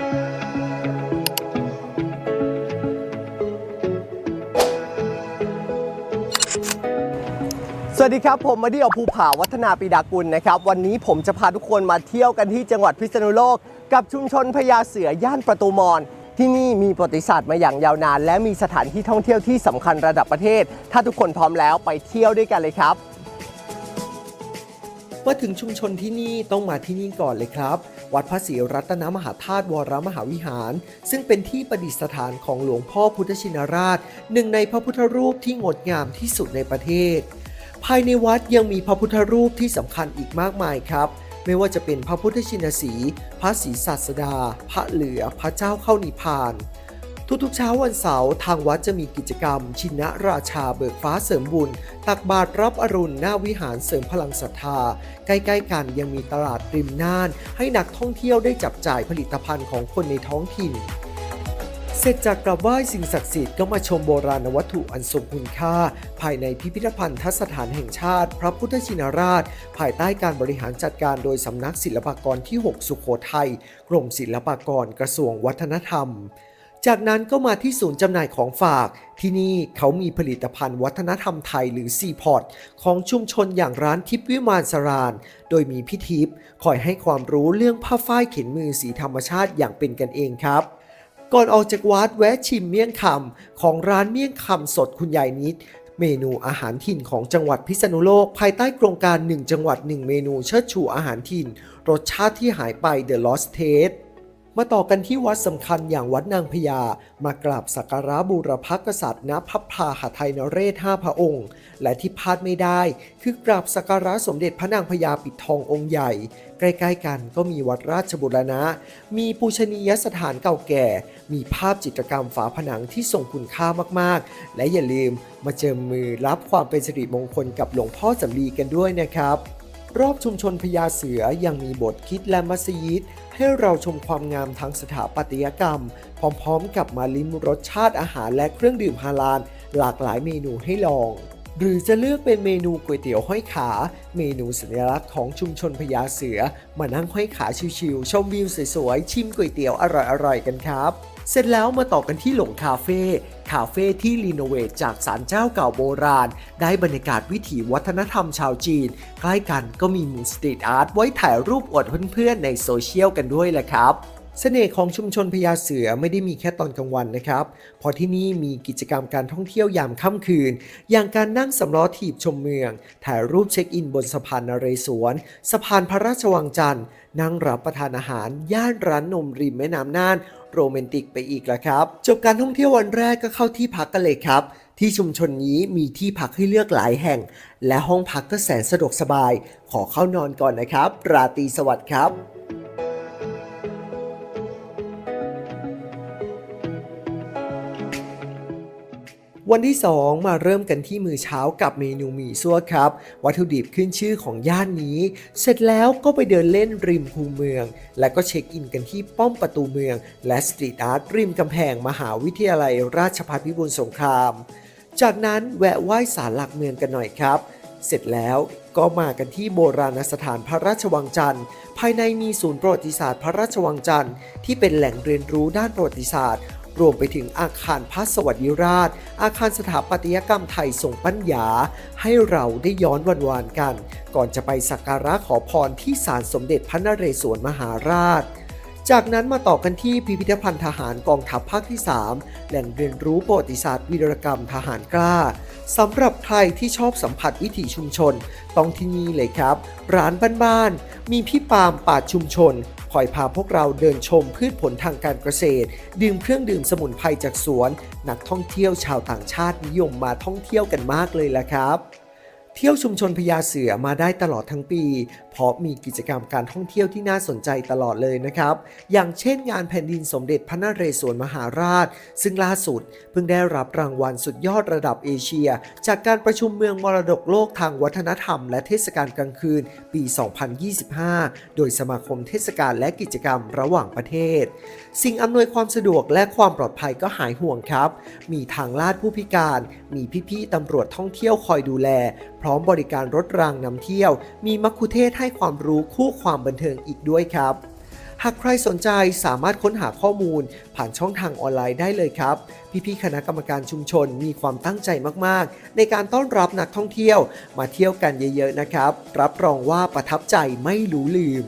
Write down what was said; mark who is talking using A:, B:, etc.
A: สวัสดีครับ ผมมาดีอภูผาวัฒนาปีดากุลนะครับ วันนี้ผมจะพาทุกคนมาเที่ยวกันที่จังหวัดพิษณุโลก กับชุมชนพญาเสือย่านประตูมอนที่นี่มีประวัติศาสตร์มาอย่างยาวนาน และมีสถานที่ท่องเที่ยวที่สำคัญระดับประเทศ ถ้าทุกคนพร้อมแล้วไปเที่ยวด้วยกันเลยครับมาถึงชุมชนที่นี่ต้องมาที่นี่ก่อนเลยครับ วัดพระศรีรัตนมหาธาตุวรมหาวิหาร ซึ่งเป็นที่ประดิษฐานของหลวงพ่อพุทธชินราช หนึ่งในพระพุทธรูปที่งดงามที่สุดในประเทศ ภายในวัดยังมีพระพุทธรูปที่สำคัญอีกมากมายครับไม่ว่าจะเป็นพระพุทธชินสี พระศรีศาสดา พระเหลือ พระเจ้าเข้านิพพาน ทุกๆ เช้าวันเสาร์ทางวัดจะมีกิจกรรม ชินราชาเบิกฟ้าเสริมบุญ ตักบาตรรับอรุณหน้าวิหารเสริมพลังศรัทธา ใกล้ๆ กันยังมีตลาดริมน่าน ให้นักท่องเที่ยวได้จับจ่ายผลิตภัณฑ์ของคนในท้องถิ่นเสร็จจากกราบไหว้สิ่งศักดิ์สิทธิ์ก็มาชมโบราณวัตถุอันทรงคุณค่า ภายในพิพิธภัณฑสถานแห่งชาติ พระพุทธชินราช ภายใต้การบริหารจัดการโดยสำนักศิลปากรที่ 6 สุโขทัยกรมศิลปากรกระทรวงวัฒนธรรม จากนั้นก็มาที่ศูนย์จำหน่ายของฝาก ที่นี่เขามีผลิตภัณฑ์วัฒนธรรมไทยหรือซีพอร์ตของชุมชนอย่างร้านทิพย์วิมานสราน โดยมีพี่ทิพย์คอยให้ความรู้เรื่องผ้าฝ้ายเข็นมือสีธรรมชาติอย่างเป็นกันเองครับก่อนออกจากวัดแวะชิมเมี่ยงคำของร้านเมี่ยงคำสดคุณยายนิด เมนูอาหารถิ่นของจังหวัดพิษณุโลก ภายใต้โครงการ 1 จังหวัด 1 เมนูเชิดชูอาหารถิ่น รสชาติที่หายไป The Lost Taste มาต่อกันที่วัดสำคัญอย่างวัดนางพญามากราบสักการะบูรพกษัตริย์ณพับพาหาไทยนเรศห้าพระองค์ และที่พลาดไม่ได้ คือกราบสักการะสมเด็จพระนางพญาปิดทององค์ใหญ่ ใกล้ๆกันก็มีวัดราชบุรณะ มีปูชนียสถานเก่าแก่ มีภาพจิตรกรรมฝาผนังที่ทรงคุณค่ามากๆ และอย่าลืมมาเจิมมือรับความเป็นสิริมงคลกับหลวงพ่อสำลีกันด้วยนะครับ รอบชุมชนพญาเสือยังมีบทคิดและมัสยิด ให้เราชมความงามทางสถาปัตยกรรม พร้อมๆกับมาลิ้มรสชาติอาหารและเครื่องดื่มฮาลาล หลากหลายเมนูให้ลอง หรือจะเลือกเป็นเมนูก๋วยเตี๋ยวห้อยขา เมนูสัญลักษณ์ของชุมชนพญาเสือ มานั่งห้อยขาชิวๆชมวิวสวยๆชิมก๋วยเตี๋ยวอร่อยๆกันครับ เสร็จแล้วมาต่อกันที่หลงคาเฟ่คาเฟ่ที่รีโนเวทจากศาลเจ้าเก่าโบราณ ได้บรรยากาศวิถีวัฒนธรรมชาวจีน ใกล้กันก็มีมุมสตรีทอาร์ตไว้ถ่ายรูปอวดเพื่อนๆในโซเชียลกันด้วยแหละครับเสน่ห์ของชุมชนพญาเสือไม่ได้มีแค่ตอนกลางวันนะครับเพราะที่นี่มีกิจกรรมการท่องเที่ยวยามค่ำคืน อย่างการนั่งสำล้อถีบชมเมือง ถ่ายรูปเช็คอินบนสะพานนเรศวร สะพานพระราชวังจันทร์ นั่งรับประทานอาหาร ย่านร้านนมริมแม่น้ำน่าน โรแมนติกไปอีกแล้วครับ จบการท่องเที่ยววันแรกก็เข้าที่พักกันเลยครับ ที่ชุมชนนี้มีที่พักให้เลือกหลายแห่ง และห้องพักก็แสนสะดวกสบาย ขอเข้านอนก่อนนะครับ ราตรีสวัสดิ์ครับ วันที่ 2 มาเริ่มกันที่มือเช้ากับเมนูหมี่ซั่วครับ วัตถุดิบขึ้นชื่อของย่านนี้ เสร็จแล้วก็ไปเดินเล่นริมคูเมือง และก็เช็คอินกันที่ป้อมประตูเมือง และสตรีทอาร์ตริมกำแพงมหาวิทยาลัยราชภัฏพิบูลสงคราม จากนั้นแวะไหว้ศาลหลักเมืองกันหน่อยครับ เสร็จแล้วก็มากันที่โบราณสถานพระราชวังจันทร์ ภายในมีศูนย์ประวัติศาสตร์พระราชวังจันทร์ที่เป็นแหล่งเรียนรู้ด้านประวัติศาสตร์ รวมไปถึงอาคารพระสวัสดิราช อาคารสถาปัตยกรรมไทยทรงปัญญา ให้เราได้ย้อนวันวานกัน ก่อนจะไปสักการะขอพรที่ศาลสมเด็จพระนเรศวรมหาราช จากนั้นมาต่อกันที่พิพิธภัณฑ์ทหารกองทัพภาคที่ 3 แหล่งเรียนรู้ประวัติศาสตร์วีรกรรมทหารกล้าสำหรับใครที่ชอบสัมผัสวิถีชุมชน ต้องที่นี่เลยครับ ร้านบ้านๆมีพี่ปามป่าดชุมชน คอยพาพวกเราเดินชมพืชผลทางการเกษตร ดื่มเครื่องดื่มสมุนไพรจากสวน นักท่องเที่ยวชาวต่างชาตินิยมมาท่องเที่ยวกันมากเลยละครับ เที่ยวชุมชนพญาเสือมาได้ตลอดทั้งปี เพราะมีกิจกรรมการท่องเที่ยวที่น่าสนใจตลอดเลยนะครับ อย่างเช่นงานแผ่นดินสมเด็จพระนเรศวรมหาราช ซึ่งล่าสุดเพิ่งได้รับรางวัลสุดยอดระดับเอเชีย จากการประชุมเมืองมรดกโลกทางวัฒนธรรม และเทศกาลกลางคืนปี 2025 โดยสมาคมเทศกาลและกิจกรรมระหว่างประเทศ สิ่งอำนวยความสะดวกและความปลอดภัยก็หายห่วงครับ มีทางลาดผู้พิการ มีพี่ๆตำรวจท่องเที่ยวคอยดูแล พร้อมบริการรถรางนำเที่ยว มีมัคคุเทศก์ให้ความรู้คู่ความบันเทิงอีกด้วยครับ หากใครสนใจสามารถค้นหาข้อมูล ผ่านช่องทางออนไลน์ได้เลยครับ พี่ๆคณะกรรมการชุมชนมีความตั้งใจมากๆ ในการต้อนรับนักท่องเที่ยวมาเที่ยวกันเยอะๆนะครับ รับรองว่าประทับใจไม่รู้ลืม